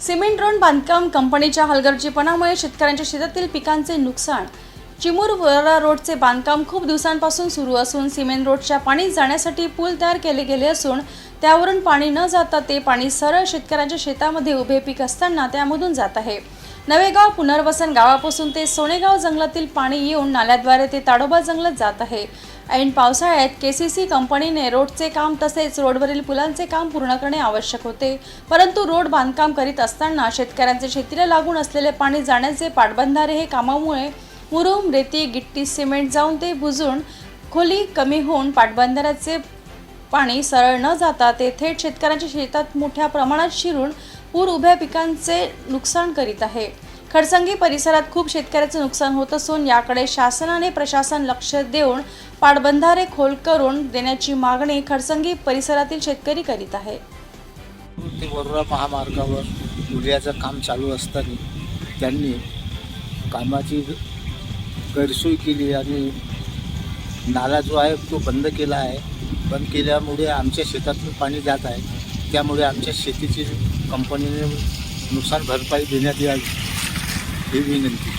Cement road बांधकाम कंपनीच्या हलगर्जीपणामुळे शेतकऱ्यांच्या शेतातील पिकांचे नुकसान. चिमूर वरा रोडचे बांधकाम खूप दिवसांपासून सुरू असून सिमेंट रोडच्या पाणी जाण्यासाठी पूल तयार केले गेले असून त्यावरून पाणी न जाता ते पाणी सरळ शेतकऱ्यांच्या शेतामध्ये उभे पीक असताना त्यामधून जात आहे. नवेगाव पुनर्वसन गावापासून ते सोनेगाव जंगलातील पाणी येऊन नाल्याद्वारे ते ताडोबा जंगलात जात आहे. ऐन पावसाळ्यात के सी सी कंपनीने रोडचे काम तसेच रोडवरील पुलांचे काम पूर्ण करणे आवश्यक होते. परंतु रोड बांधकाम करीत असताना शेतकऱ्यांचे शेतीला लागून असलेले पाणी जाण्याचे पाटबंधारे हे कामामुळे मुरुम रेती गिट्टी सिमेंट जाऊन ते बुजून खोली कमी होऊन पाटबंधाऱ्याचे पाणी सरळ न जाता ते थेट शेतकऱ्यांच्या शेतात मोठ्या प्रमाणात शिरून पूर उभ्या पिकांचे नुकसान करीत आहे. खडसंगी परिसरात खूप शेतकऱ्याचं नुकसान होत असून याकडे शासनाने प्रशासन लक्ष देऊन पाटबंधारे खोल करून देण्याची मागणी खडसंगी परिसरातील शेतकरी करीत आहे. ते वरोरा महामार्गावर उद्याचं काम चालू असताना त्यांनी कामाची गैरसोय केली आणि नाला जो आहे तो बंद केला आहे. बंद केल्यामुळे आमच्या शेतातून पाणी जात आहे. त्यामुळे आमच्या शेतीची कंपनीने नुकसान भरपाई देण्यात यावी ही विनंती.